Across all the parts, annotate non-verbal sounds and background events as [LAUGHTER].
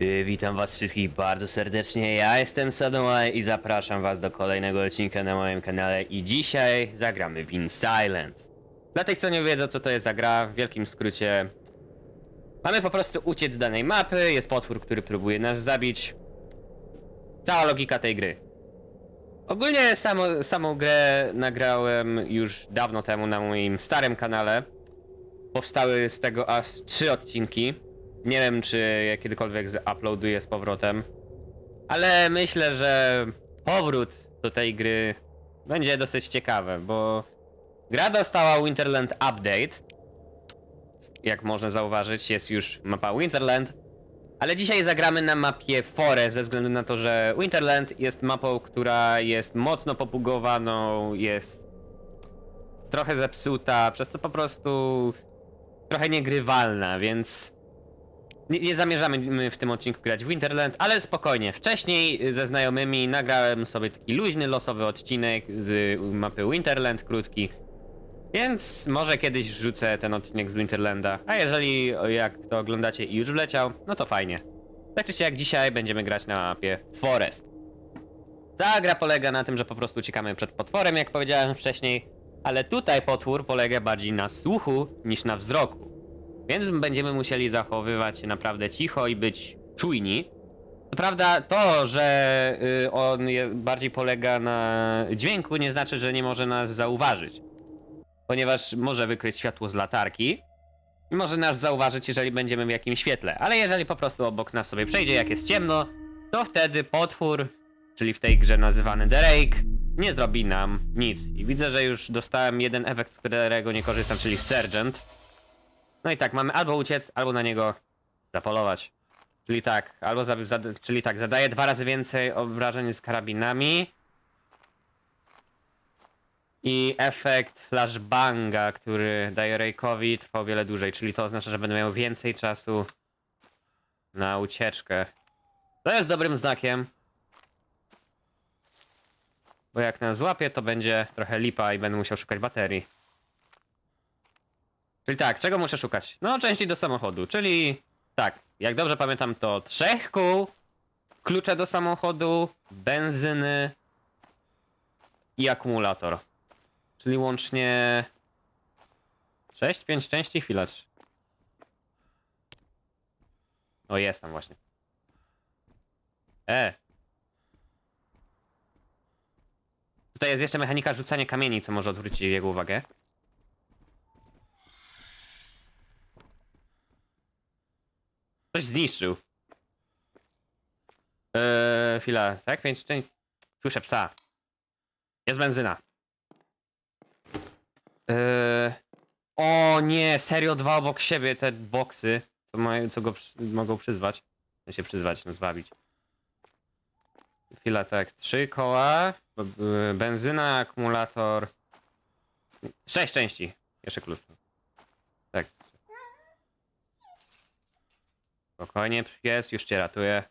Yy, Witam was wszystkich bardzo serdecznie, ja jestem Sadomaj i zapraszam was do kolejnego odcinka na moim kanale i dzisiaj zagramy w Silence. Dla tych co nie wiedzą co to jest za gra, w wielkim skrócie Mamy po prostu uciec z danej mapy, jest potwór, który próbuje nas zabić. Cała logika tej gry. Ogólnie samo, samą grę nagrałem już dawno temu na moim starym kanale. Powstały z tego aż trzy odcinki. Nie wiem, czy je kiedykolwiek uploaduję z powrotem. Ale myślę, że powrót do tej gry będzie dosyć ciekawe, bo gra dostała Winterland Update. Jak można zauważyć, jest już mapa Winterland. Ale dzisiaj zagramy na mapie Forest, ze względu na to, że Winterland jest mapą, która jest mocno popugowaną, jest trochę zepsuta, przez co po prostu trochę niegrywalna, więc nie, nie zamierzamy my w tym odcinku grać w Winterland, ale spokojnie. Wcześniej ze znajomymi nagrałem sobie taki luźny, losowy odcinek z mapy Winterland, krótki. Więc może kiedyś wrzucę ten odcinek z Winterlanda. A jeżeli jak to oglądacie i już wleciał, no to fajnie. Tak czy dzisiaj będziemy grać na mapie Forest. Ta gra polega na tym, że po prostu uciekamy przed potworem, jak powiedziałem wcześniej, ale tutaj potwór polega bardziej na słuchu niż na wzroku. Więc będziemy musieli zachowywać się naprawdę cicho i być czujni. Prawda to, że y, on bardziej polega na dźwięku nie znaczy, że nie może nas zauważyć. Ponieważ może wykryć światło z latarki i może nas zauważyć, jeżeli będziemy w jakimś świetle. Ale jeżeli po prostu obok nas sobie przejdzie, jak jest ciemno, to wtedy potwór, czyli w tej grze nazywany The Rake, nie zrobi nam nic. I widzę, że już dostałem jeden efekt, z którego nie korzystam, czyli Sergeant. No i tak, mamy albo uciec, albo na niego zapolować. Czyli tak, albo za, za, czyli tak, zadaje dwa razy więcej obrażeń z karabinami. I efekt flashbanga, który daje Rake'owi, trwa o wiele dłużej, czyli to oznacza, że będę miał więcej czasu na ucieczkę. To jest dobrym znakiem. Bo jak nas złapie, to będzie trochę lipa i będę musiał szukać baterii. Czyli tak, czego muszę szukać? No, części do samochodu, czyli tak, jak dobrze pamiętam, to trzech kół, klucze do samochodu, benzyny i akumulator. Czyli łącznie 6, 5 części, chwila. trz- O, jest tam właśnie. E. Tutaj jest jeszcze mechanika rzucania kamieni, co może odwrócić jego uwagę. Coś zniszczył. Eee, chwila, tak? Pięć części. Słyszę psa. Jest benzyna. Eee, o nie, serio dwa obok siebie te boksy, co, mają, co go przy, mogą przyzwać. No się przyzwać, no zwabić. Chwila, tak, trzy koła, b- benzyna, akumulator. Sześć części. Jeszcze klucz. Tak. Spokojnie, pies, już cię ratuje.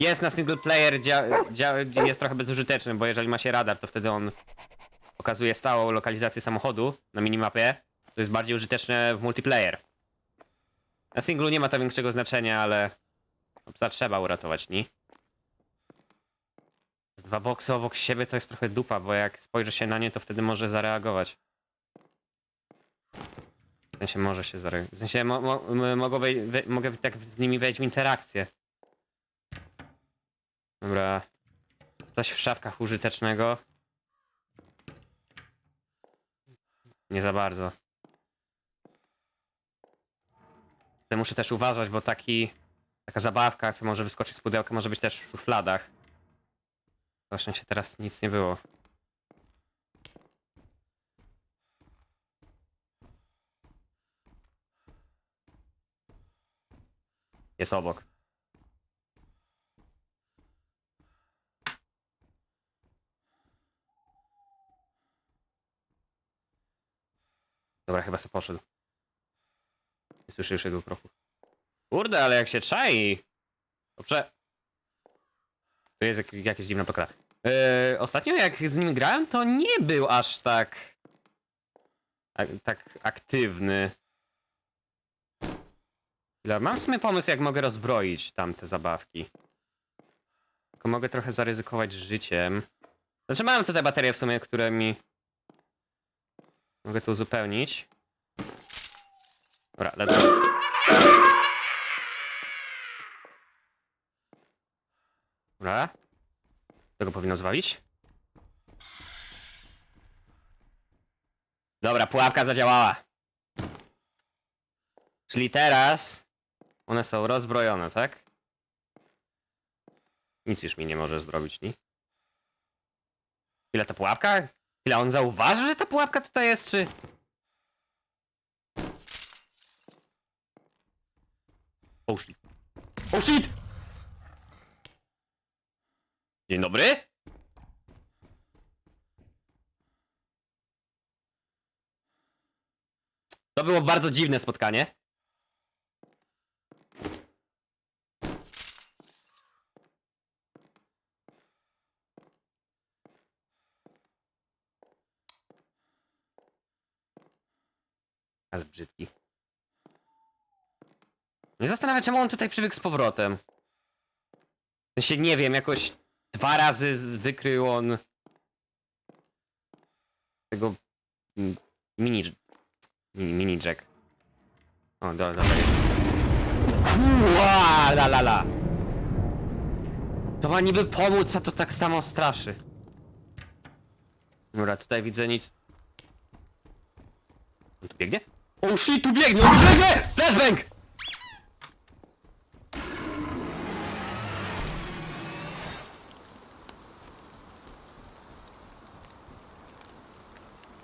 Jest na single player, dzia, dzia, jest trochę bezużyteczny, bo jeżeli ma się radar, to wtedy on pokazuje stałą lokalizację samochodu na minimapie. To jest bardziej użyteczne w multiplayer. Na singlu nie ma to większego znaczenia, ale psa trzeba uratować, nie? Dwa boksy obok siebie to jest trochę dupa, bo jak spojrzy się na nie, to wtedy może zareagować. W sensie może się zareagować. W sensie mo, mo, m- mogą wej, we, mogę tak z nimi wejść w interakcję. Dobra. Coś w szafkach użytecznego. Nie za bardzo. Muszę też uważać, bo taki, taka zabawka, co może wyskoczyć z pudełka, może być też w szufladach. Na szczęście teraz nic nie było. Jest obok. Dobra, chyba se poszedł. Nie słyszę już jego kroków. Kurde, ale jak się czai. Dobrze. To jest jak, jakieś dziwna pokra. Yy, ostatnio jak z nim grałem, to nie był aż tak... Tak, tak aktywny. Mam w sumie pomysł, jak mogę rozbroić tamte zabawki. Tylko mogę trochę zaryzykować życiem. Znaczy mam tutaj baterie w sumie, które mi... Mogę to uzupełnić. Dobra, lecę. Dobra. Tego powinno zwalić. Dobra, pułapka zadziałała. Czyli teraz one są rozbrojone, tak? Nic już mi nie może zrobić, nie? Ile ta pułapka? Ile on zauważył, że ta pułapka tutaj jest, czy... Oh shit. Oh shit! Dzień dobry. To było bardzo dziwne spotkanie. Ale brzydki. Nie zastanawiam czemu on tutaj przybył z powrotem. W sensie nie wiem, jakoś dwa razy wykrył on tego mini mini, mini jack. O, dobra, dobra. Kuła, la la la. To ma niby pomóc, a to tak samo straszy. Dobra, tutaj widzę nic. On tu biegnie? O shit, tu biegnie, on tu biegnie! Flashbang!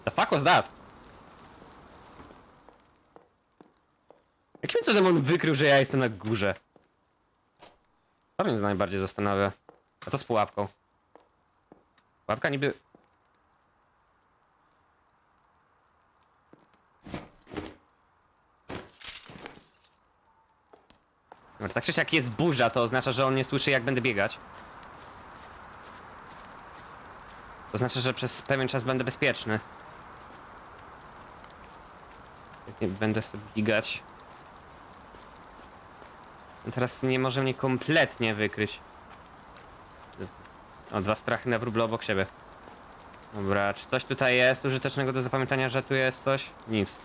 The fuck was that? Jakim cudem on wykrył, że ja jestem na górze? To mnie najbardziej zastanawia. A co z pułapką? Pułapka niby... Dobra, tak czy siak jest burza, to oznacza, że on nie słyszy jak będę biegać. To znaczy, że przez pewien czas będę bezpieczny. Nie będę sobie biegać. On Teraz nie może mnie kompletnie wykryć. O, dwa strachy na wróble obok siebie. Dobra, czy coś tutaj jest użytecznego do zapamiętania, że tu jest coś? Nic.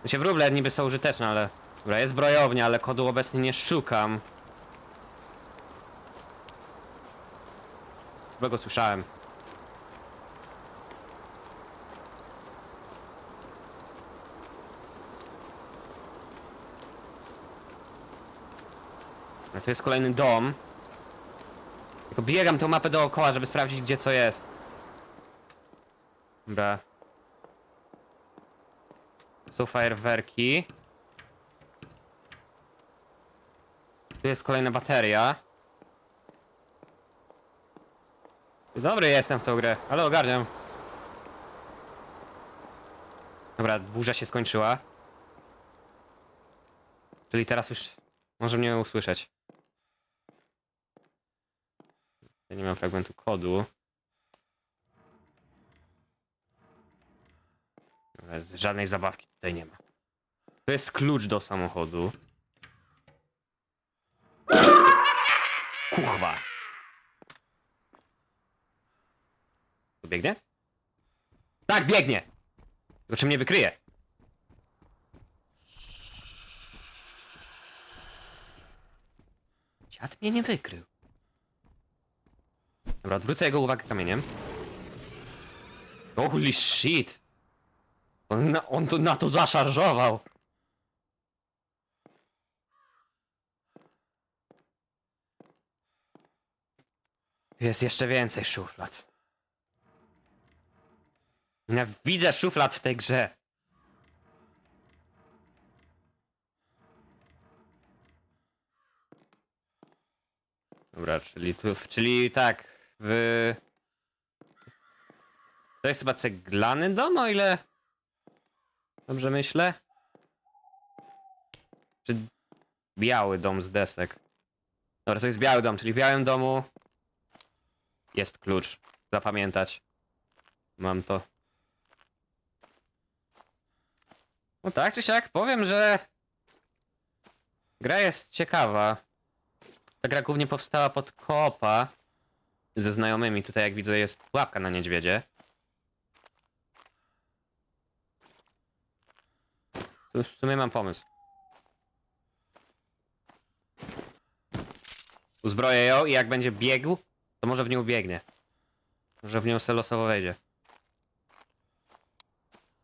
Znaczy wróble niby są użyteczne, ale... Dobra, jest zbrojownia, ale kodu obecnie nie szukam. Chyba go słyszałem. A to jest kolejny dom. Tylko biegam tą mapę dookoła, żeby sprawdzić, gdzie co jest. Dobra. Są fajerwerki. Tu jest kolejna bateria. Dobry jestem w tą grę, ale ogarniam. Dobra, burza się skończyła. Czyli teraz już może mnie usłyszeć. Ja nie mam fragmentu kodu. Z- Żadnej zabawki tutaj nie ma. To jest klucz do samochodu. Kuchwa. Tu biegnie? Tak, biegnie! Tylko czy mnie wykryje? Dziad mnie nie wykrył. Dobra, odwrócę jego uwagę kamieniem. Holy shit! On, na, on tu na to zaszarżował! Jest jeszcze więcej szuflad. Ja widzę szuflad w tej grze. Dobra, czyli tu, czyli tak, w... To jest chyba ceglany dom, o ile... Dobrze myślę? Czy biały dom z desek? Dobra, to jest biały dom, czyli w białym domu jest klucz. Zapamiętać. Mam to. No tak czy siak, powiem, że Gra jest ciekawa. Ta gra głównie powstała pod koopa ze znajomymi. Tutaj jak widzę jest pułapka na niedźwiedzie. Tu w sumie mam pomysł. Uzbroję ją i jak będzie biegł, to może w nią biegnie. Może w nią se losowo wejdzie.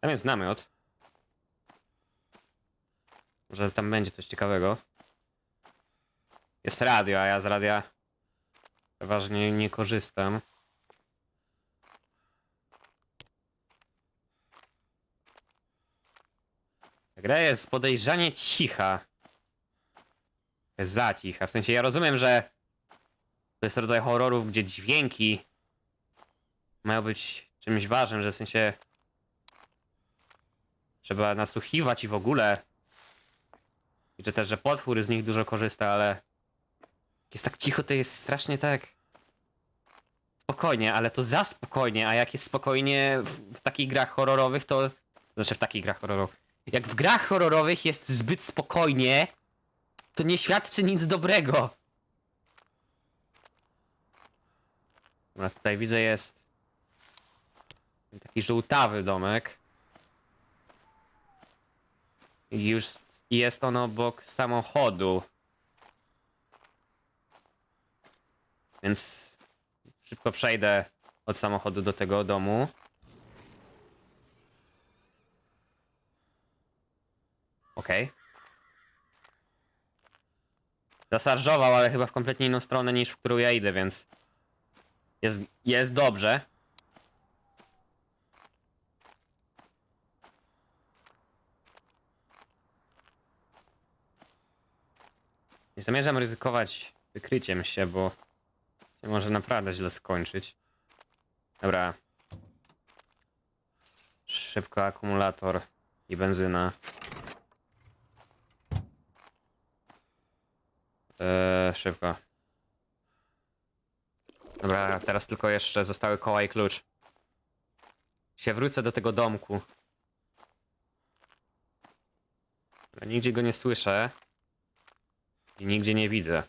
Tam jest namiot. Może tam będzie coś ciekawego. Jest radio, a ja z radia przeważnie nie korzystam. Ta gra jest podejrzanie cicha. Za cicha. W sensie ja rozumiem, że to jest rodzaj horrorów, gdzie dźwięki mają być czymś ważnym, że w sensie trzeba nasłuchiwać i w ogóle. I że też, że potwór z nich dużo korzysta, ale jest tak cicho, to jest strasznie tak spokojnie, ale to za spokojnie, a jak jest spokojnie w, w takich grach horrorowych, to znaczy w takich grach horrorowych. Jak w grach horrorowych jest zbyt spokojnie, to nie świadczy nic dobrego. Dobra, tutaj widzę jest taki żółtawy domek. I już jest on obok samochodu. Więc szybko przejdę od samochodu do tego domu. Okej. Zasarżował, ale chyba w kompletnie inną stronę niż w którą ja idę, więc jest, jest dobrze. Nie zamierzam ryzykować wykryciem się, bo się może naprawdę źle skończyć. Dobra. Szybko akumulator i benzyna. Eee, szybko. Dobra, teraz tylko jeszcze zostały koła i klucz. Się wrócę do tego domku. Dobra, nigdzie go nie słyszę. I nigdzie nie widzę.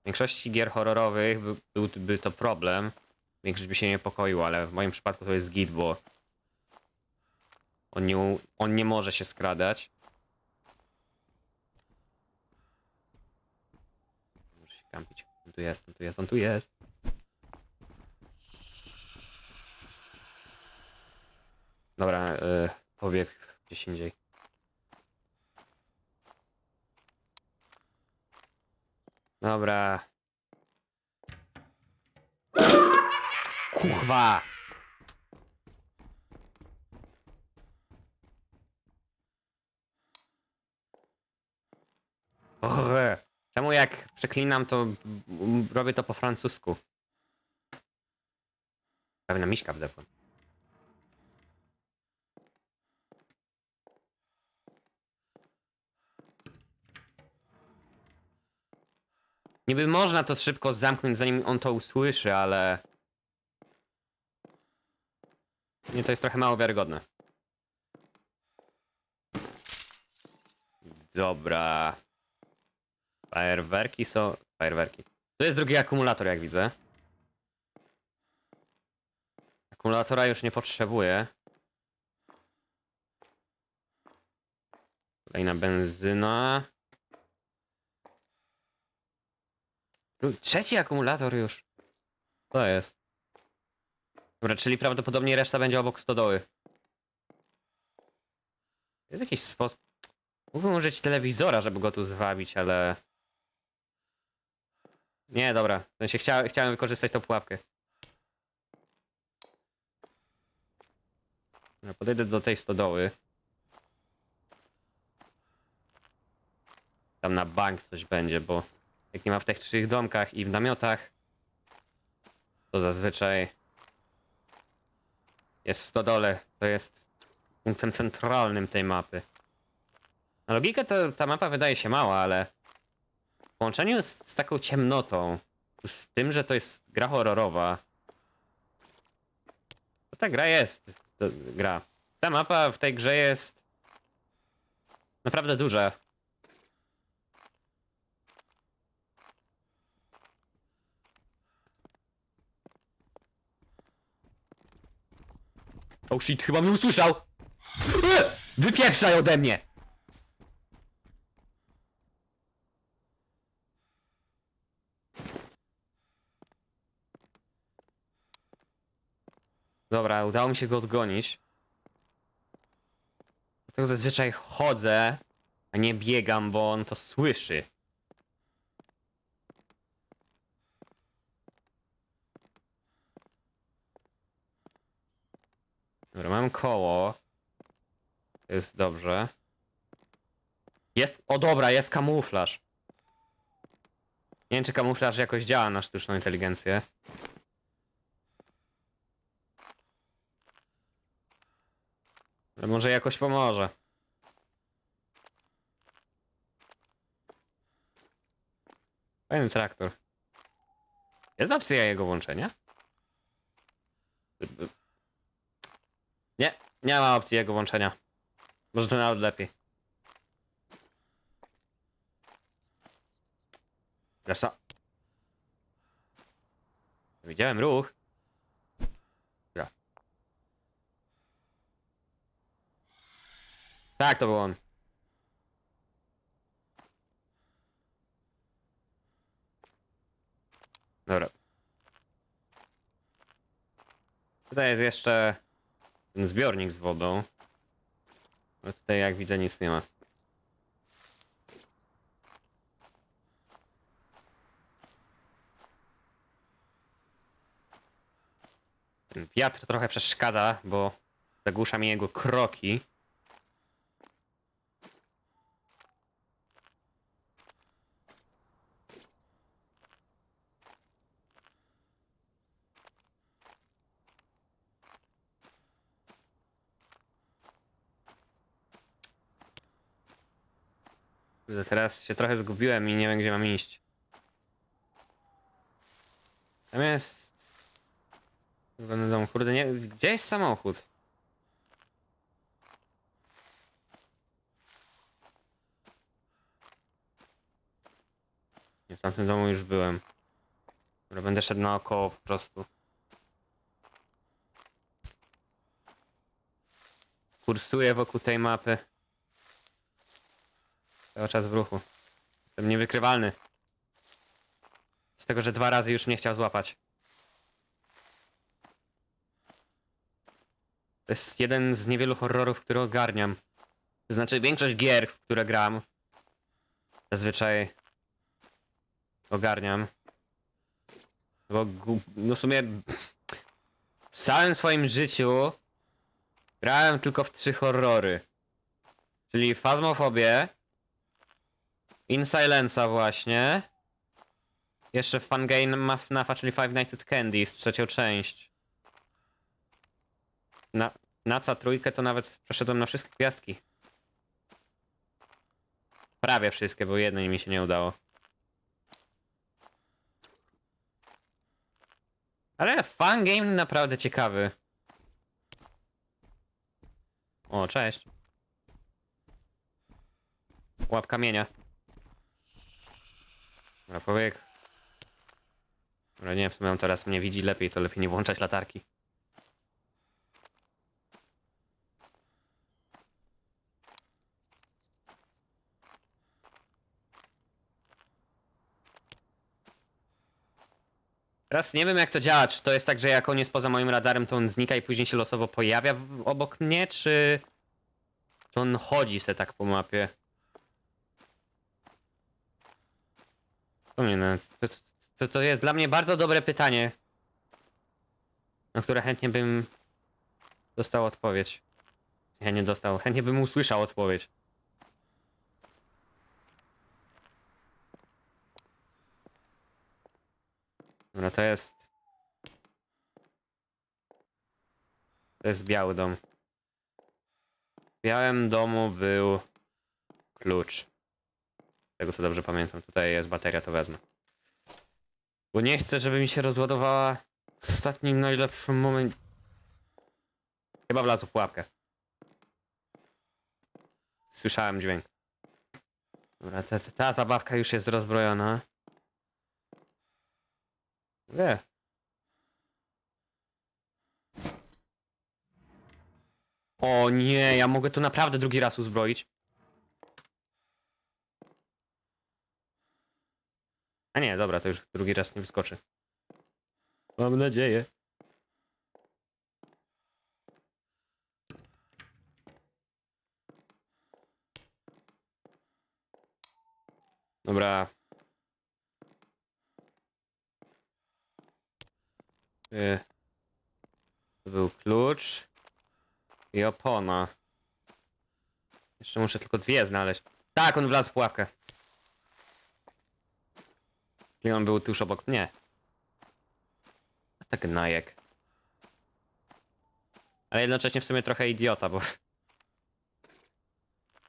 W większości gier horrorowych by- byłby to problem. Większość by się niepokoiła, ale w moim przypadku to jest git, bo on nie, on nie może się skradać. Może się kampić. Tu jest, on tu jest, on tu jest. Dobra, yy, pobiegł gdzieś indziej. Dobra. Kuchwa! Och, czemu jak przeklinam, to robię to po francusku? Prawie na miśka wdepłem. Niby można to szybko zamknąć, zanim on to usłyszy, ale... Nie, to jest trochę mało wiarygodne. Dobra. Fajerwerki są... Fajerwerki. To jest drugi akumulator, jak widzę. Akumulatora już nie potrzebuję. Kolejna benzyna. Trzeci akumulator już. To jest. Dobra, czyli prawdopodobnie reszta będzie obok stodoły. Jest jakiś sposób. Mógłbym użyć telewizora, żeby go tu zwabić, ale. Nie, dobra. W sensie chcia... chciałem wykorzystać tą pułapkę. Dobra, podejdę do tej stodoły. Tam na bank coś będzie, bo jak nie ma w tych trzech domkach i w namiotach, to zazwyczaj jest w stodole. To jest punktem centralnym tej mapy. Na logikę to ta mapa wydaje się mała, ale połączeniu z, z taką ciemnotą, z tym, że to jest gra horrorowa, to ta gra jest. To, gra. Ta mapa w tej grze jest Naprawdę duże. Oh shit, chyba mnie usłyszał! E! Wypieprzaj ode mnie! Dobra, udało mi się go odgonić. Dlatego zazwyczaj chodzę, a nie biegam, bo on to słyszy. Dobra, mam koło. To jest dobrze. Jest. O dobra, jest kamuflaż. Nie wiem, czy kamuflaż jakoś działa na sztuczną inteligencję. Może jakoś pomoże. Fajny traktor. Jest opcja jego włączenia? Nie, nie ma opcji jego włączenia. Może to nawet lepiej. Rasa. Widziałem ruch. Dobra. Tak, to był on. Dobra. Tutaj jest jeszcze ten zbiornik z wodą. Ale tutaj jak widzę nic nie ma. Ten wiatr trochę przeszkadza, bo zagłusza mi jego kroki. Kurde, Teraz się trochę zgubiłem i nie wiem gdzie mam iść. Tam jest... Będę domu. Kurde, nie... Gdzie jest samochód? Nie, w tamtym domu już byłem. Dobra, będę szedł naokoło po prostu. Kursuję wokół tej mapy. Cały czas w ruchu. Jestem niewykrywalny. Z tego, że dwa razy już mnie chciał złapać. To jest jeden z niewielu horrorów, które ogarniam. To znaczy, większość gier, w które gram, zazwyczaj ogarniam. Bo no w sumie w całym swoim życiu grałem tylko w trzy horrory. Czyli Phasmofobię, In Silence'a właśnie. Jeszcze Fun Game FNAFa, czyli Five Nights at Candy's, trzecią część. Na, Naca trójkę to nawet przeszedłem na wszystkie gwiazdki. Prawie wszystkie, bo jednej mi się nie udało. Ale Fun Game naprawdę ciekawy. O, cześć. Łap kamienia. Dobra, powiek. Dobra, nie, w sumie on teraz mnie widzi lepiej, to lepiej nie włączać latarki. Teraz nie wiem jak to działa, czy to jest tak, że jak on jest poza moim radarem, to on znika i później się losowo pojawia w, obok mnie, czy... Czy on chodzi se tak po mapie? Nie no, to, to, to jest dla mnie bardzo dobre pytanie, na które chętnie bym dostał odpowiedź. Ja nie dostał, chętnie bym usłyszał odpowiedź. Dobra, to jest... To jest biały dom. W białym domu był klucz. Tego co dobrze pamiętam. Tutaj jest bateria, to wezmę. Bo nie chcę, żeby mi się rozładowała w ostatnim najlepszym momencie. Chyba wlazł w pułapkę. Słyszałem dźwięk. Dobra, ta, ta, ta zabawka już jest rozbrojona. Nie. O nie, ja mogę tu naprawdę drugi raz uzbroić. A nie, dobra, to już drugi raz nie wyskoczy. Mam nadzieję. Dobra. Y, To był klucz i opona. Jeszcze muszę tylko dwie znaleźć. Tak, on wlazł w pułapkę. I on był tuż obok mnie. Tak najek. Ale jednocześnie w sumie trochę idiota, bo... [LAUGHS]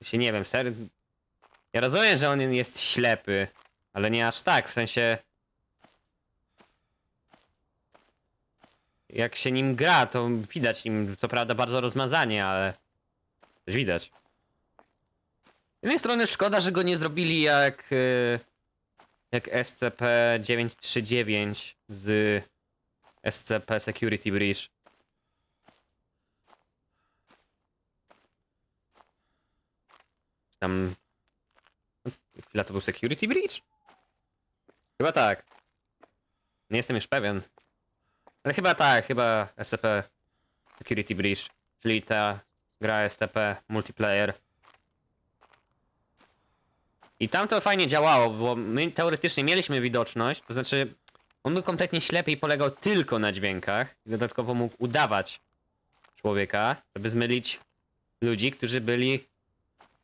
się nie wiem, ser... Ja rozumiem, że on jest ślepy, ale nie aż tak, w sensie... Jak się nim gra, to widać nim, co prawda bardzo rozmazanie, ale... Coś widać. Z jednej strony szkoda, że go nie zrobili jak... y, Jak SCP-939 z SCP Security Breach. Tam... Chwila, to był Security Breach? Chyba tak. Nie jestem już pewien. Ale chyba tak, chyba SCP Security Breach, czyli ta gra SCP multiplayer. I tam to fajnie działało, bo my teoretycznie mieliśmy widoczność, to znaczy on był kompletnie ślepy i polegał tylko na dźwiękach. I dodatkowo mógł udawać człowieka, żeby zmylić ludzi, którzy byli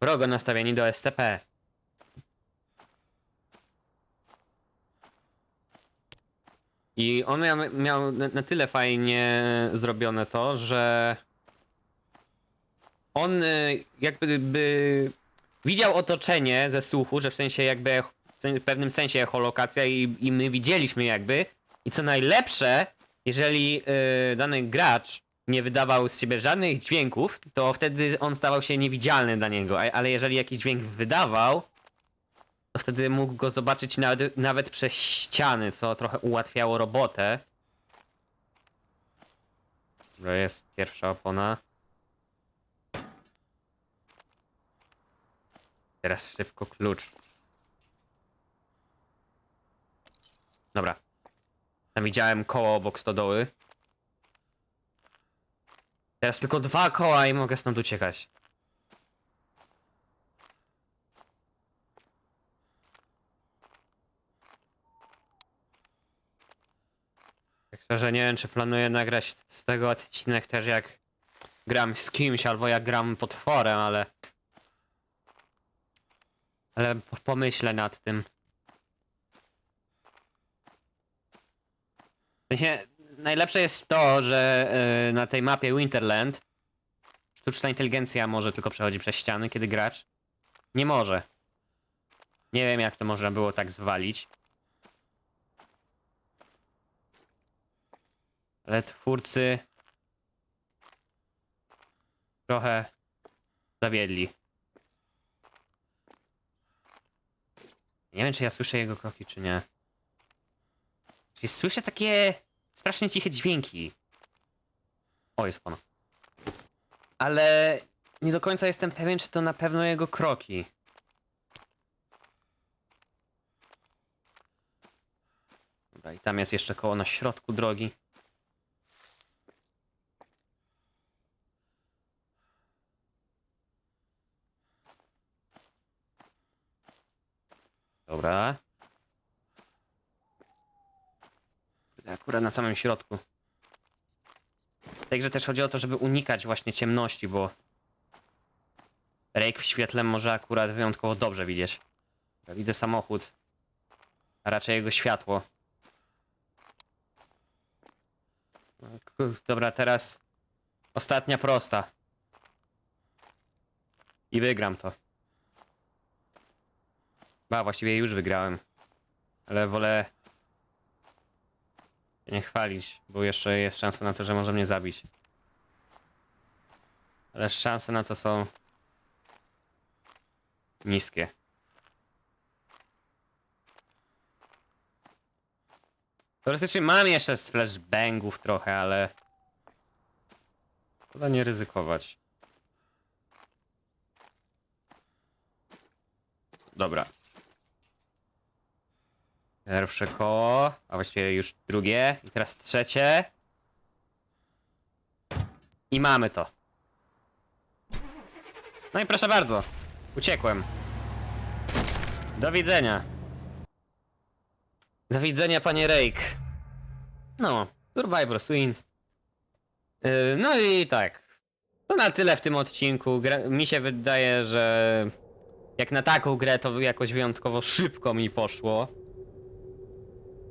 wrogo nastawieni do SCP. I on miał, miał na, tyle fajnie zrobione to, że on y, jakby by widział otoczenie ze słuchu, że w sensie jakby w pewnym sensie echolokacja i, i my widzieliśmy jakby. I co najlepsze, jeżeli y, dany gracz nie wydawał z siebie żadnych dźwięków, to wtedy on stawał się niewidzialny dla niego. Ale jeżeli jakiś dźwięk wydawał, to wtedy mógł go zobaczyć nawet, nawet przez ściany, co trochę ułatwiało robotę. To jest pierwsza opona. Teraz szybko klucz. Dobra. Tam widziałem koło obok stodoły. Teraz tylko dwa koła i mogę stąd uciekać. Tak szczerze nie wiem, czy planuję nagrać z tego odcinek też jak gram z kimś, albo jak gram potworem, ale... Ale po- pomyślę nad tym. W sensie, najlepsze jest to, że yy, na tej mapie Winterland sztuczna inteligencja może tylko przechodzi przez ściany, kiedy gracz nie może. Nie wiem, jak to można było tak zwalić. Ale twórcy trochę zawiedli. Nie wiem, czy ja słyszę jego kroki, czy nie. Słyszę takie strasznie ciche dźwięki. O, jest ono. Ale nie do końca jestem pewien, czy to na pewno jego kroki. Dobra, i tam jest jeszcze koło na środku drogi. Dobra. Akurat na samym środku. Także też chodzi o to, żeby unikać właśnie ciemności, bo Rake w świetle może akurat wyjątkowo dobrze widzieć. Ja widzę samochód, a raczej jego światło. Ku- Dobra, teraz ostatnia prosta. I wygram to. Ba, właściwie już wygrałem. Ale wolę nie chwalić, bo jeszcze jest szansa na to, że może mnie zabić. Ale szanse na to są niskie. Teoretycznie mam jeszcze z flashbangów trochę, ale... Chyba nie ryzykować. Dobra, Pierwsze koło, a właściwie już drugie i teraz trzecie. I mamy to. No i proszę bardzo. Uciekłem. Do widzenia. Do widzenia, panie Rake. No, Survivor Swings. Yy, no i tak. To na tyle w tym odcinku. Gra mi się wydaje, że jak na taką grę to jakoś wyjątkowo szybko mi poszło.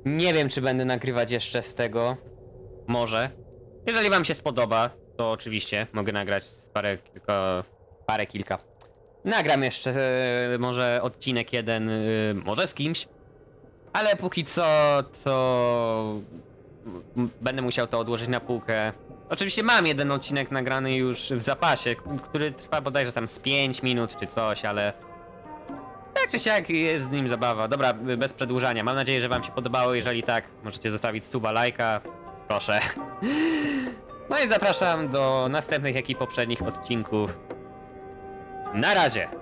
Nie wiem, czy będę nagrywać jeszcze z tego. Może. Jeżeli wam się spodoba, to oczywiście mogę nagrać parę kilka... parę kilka. Nagram jeszcze e, może odcinek jeden, e, może z kimś. Ale póki co to będę musiał to odłożyć na półkę. Oczywiście mam jeden odcinek nagrany już w zapasie, który trwa bodajże tam z 5 minut czy coś, ale tak czy siak jest z nim zabawa. Dobra, bez przedłużania. Mam nadzieję, że wam się podobało. Jeżeli tak, możecie zostawić suba, lajka. Proszę. No i zapraszam do następnych, jak i poprzednich odcinków. Na razie!